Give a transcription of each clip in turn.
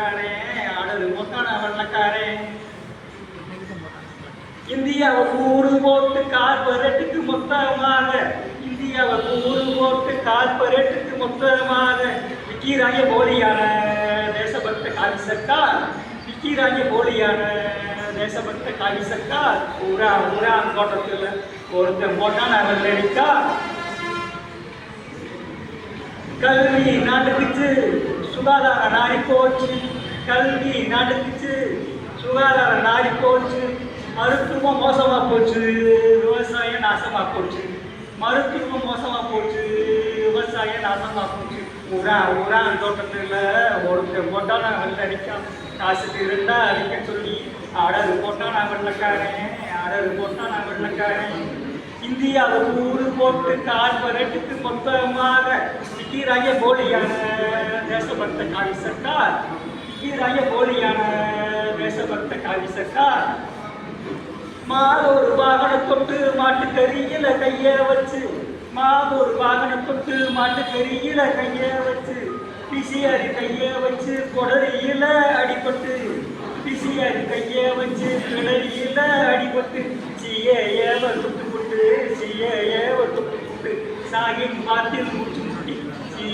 வெள்ளக்காரே ஆடல் மொத்தான வெள்ளக்காரே இந்தியாவை கூறு போட்டு கார்பரேட்டுக்கு மொத்தமாக. இந்தியாவை கூறு போட்டு கார்பரேட்டுக்கு மொத்தமாக. விக்கிராய போலியான தேசபக்த காவி சர்க்கார் விக்கிராய போலியான தேசபக்த காவி சர்க்கார் ஊரா ஊரா தோட்டத்தில் ஒருத்தன் போட்டான் அவன் நடிக்கா கல்வி நாட்டுக்கு சுகாதார நாடி போச்சு. கல்வி நடந்துச்சு சுகாதார நாடி போச்சு. மருத்துவம் மோசமாக போச்சு. விவசாயம் நாசமாக போச்சு. மருத்துவம் மோசமாக போச்சு. விவசாயம் நாசமாக போச்சு. ஊரா ஊரா தோட்டத்தில் ஒருத்தர் போட்டால் நாங்கள் வெள்ள அடிக்காம காசுக்கு அடிக்க சொல்லி அடகு போட்டால் நான் வெள்ளக்காரன். அடகு போட்டால் நான் வெள்ளக்காரன். இந்தியாவை ஊரு போட்டு கார்பரேட்டுக்கு மொத்தமாக விக்கிறாங்க போலியான தேசபக்த காவி சர்க்கார். விக்கிறாங்க போலியான தேசபக்த காவி சர்க்கார் மாதொரு வாகனம் தொட்டு மாட்டு கறியில கைய வச்சு மாதொரு வாகனம் தொட்டு மாட்டு கறியில கைய வச்சு பிசியாரி கைய வச்சு கொடரியில அடிபட்டு பிசியாரி கைய வச்சு கிளறியில அடிபட்டு சிஏஏவ சுட்டு புட்டு சிஏஏவ தொட்டு புட்டு சாகின் பாத்தில் மூச்சு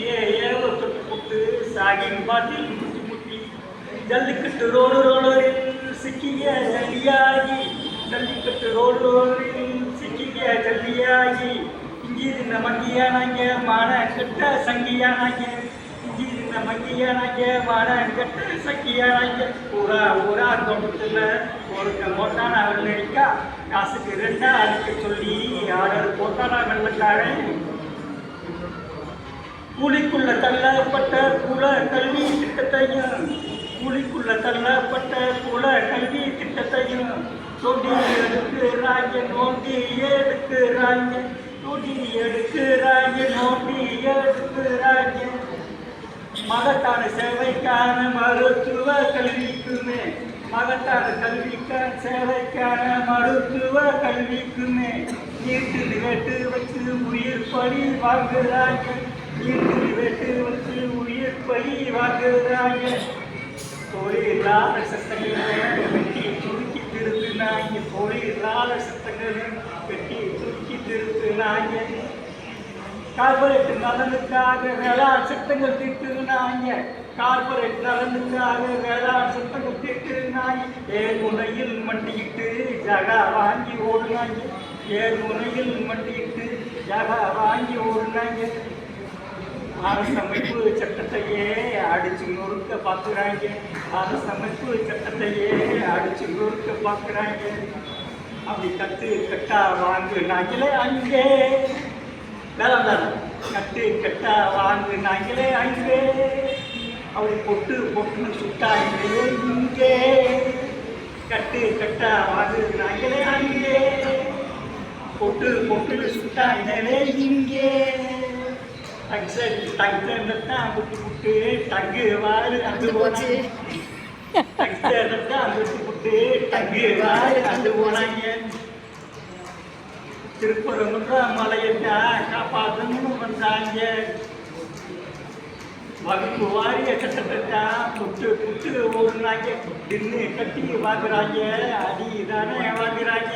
முட்டி சிஏஏவ சுட்டு புட்டு சாகின் பாத்தில் மூச்சு முட்டி ஜல்லிக்கட்டு ரோடு ரோலரில் சிக்கிய ஜல்லியாகி. ஜல்லிக்கட்டு ரோடு ரோலரில் சிக்கிய ஜல்லியாகி. இங்கிருந்த மங்கியானாங்க மாட கட்ட சங்கியானாங்க இங்கிருந்த மங்கியானாங்க மாட கட்ட சங்கியானாங்க ஊரா ஊரா தோட்டத்தில் ஒருக்க மோட்டான வெள்ளரிக்கா. காசுக்கு ரெண்டா அடிக்க சொல்லி ஆர்டர் போட்டானா வெள்ளக்காரன். கூலிக்குள்ள தள்ளப்பட்ட குல கல்வி திட்டத்தையும் கூலிக்குள்ள தள்ளப்பட்ட குல கல்வி திட்டத்தையும் தொடி எடுக்கிறாங்க நோண்டி எடுக்கிறாங்க தொடி எடுக்கிறாங்க நோண்டி எடுக்கிறாங்க மகத்தான சேவைக்கான மருத்துவ கல்விக்குமே மகத்தான கல்விக்கான சேவைக்கான மருத்துவ கல்விக்குமே நீட்டு நிகழ்த்து வச்சு உயிர் பணி வாங்குறாங்க நீட்டு வெட்டு வச்சு உயிர் பலி வாங்குறாங்க தொழிலாளர் சட்டங்களை வெட்டி சுருக்கி திருத்தினாங்க தொழிலாளர் சட்டங்களை வெட்டி சுருக்கி திருத்தினாங்க கார்பரேட் நலனுக்காக வேளாண் சட்டங்கள் தீர்த்துனாங்க கார்பரேட் நலனுக்காக வேளாண் சட்டங்கள் தீர்த்துனாங்க ஏர்முனையில் மண்டியிட்டு ஜகா வாங்கி ஓடுனாங்க ஏர்முனையில் மண்டியிட்டு ஜகா வாங்கி ஓடுனாங்க அரசமைப்பு சட்டத்தையே அடிச்சு நொறுக்க பார்க்குறாங்க அரசமைப்பு சட்டத்தையே அடிச்சு நொறுக்க பார்க்குறாங்க அப்படி கட்டு கட்டா வாங்குனாங்களே அங்கே. வேலை வேளாண் கட்டு கட்டா வாங்குனாங்களே அங்கே. அப்படி பொட்டு பொட்டுன்னு சுட்டாங்களே இங்கே. கட்டு கட்டா வாங்குனாங்களே அங்கே. பொட்டு பொட்டுன்னு சுட்டாங்களே இங்கே. திருப்பரங்குன்ற மலையத்தா காப்பாற்றணும்னு வந்தாங்க வகுப்பு வாரிய சட்டத்தை புட்டு புட்டு ஓடுறாங்க தின்னு கட்டி வாங்குறாங்க அடி தானே வாங்குறாங்க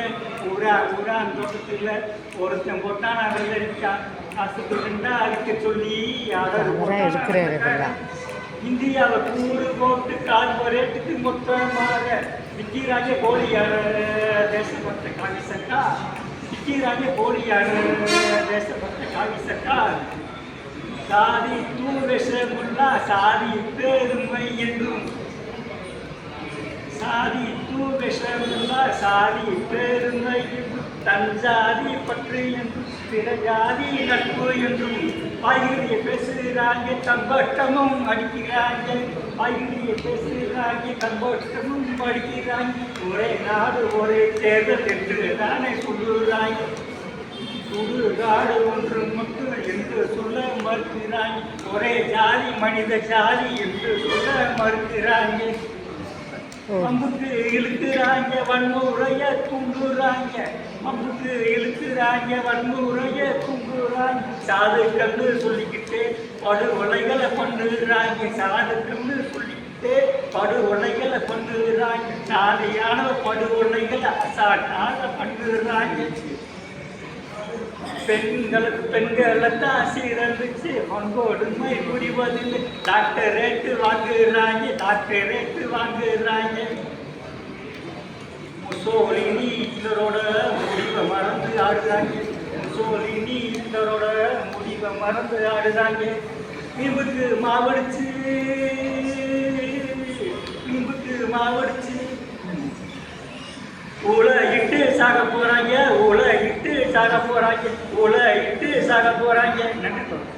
ஊரா ஊரா தோட்டத்தில் ஒருத்தன் போட்டான் அவர்கள் இருக்கான் காசுக்கு ரெண்டா கூறு போட்டு கார்பரேட்டுக்கு மொத்தமாக விக்கிறாங்க போலியான தேசபக்த காவி சர்க்கார் விக்கிறாங்க போலியான தேசபக்த காவி சர்க்கார் சாதி தூவேஷமுல்லா சாதி பெருமை என்றும் சாதி தூவேஷமுல்லா சாதி பெருமை என்றும் தன் ஜாதி பற்று என்றும் பிற ஜாதி நட்பு என்றும் பயிரிய பேசுகிறாங்க தம்பட்டமும் அடிக்கிறாங்க பயிரிய பேசுகிறாங்க தம்பட்டமும் அடிக்கிறாங்க ஒரே நாடு ஒரே தேர்தல் என்று தானே சொல்லுறாங்க சுடுகாடு ஒன்று முத்து என்று சொல்ல மறுக்கிறாங்க ஒரே ஜாதி மனித ஜாதி என்று சொல்ல மறுக்கிறாங்க ஓ. அம்புக்கு இழுக்கிறாங்க வன்முறைய துண்டுறாங்க. அம்புக்கு இழுக்கிறாங்க வன்முறைய துண்டுறாங்க. சாது கண்ணு சொல்லிக்கிட்டு படுகொலைகளை பண்ணுறாங்க. சாது கண்ணு சொல்லிக்கிட்டு படுகொலைகளை பண்ணுறாங்க. சாதியான படுகொலைகளை அசாட்டாக பண்ணுறாங்க. பெண்களுக்கு பெண்களை தான் சீரழிச்சு வன்கொடுமை ரேட்டு டாக்டரேட்டு வாங்குறாங்க டாக்டரேட்டு வாங்குறாங்க முசோலினி ஹிட்லரோட முடிவை மறந்து ஆடுறாங்க. முசோலினி ஹிட்லரோட முடிவை மறந்து ஆடுறாங்க. நிம்புக்கு மாவடிச்சு நிம்புக்கு மாவடிச்சு. ஊழ இட்டு சாக போறாங்க ஊழ இட்டு சாக போறாங்க ஊழ இட்டு சாக போறாங்க. நன்றி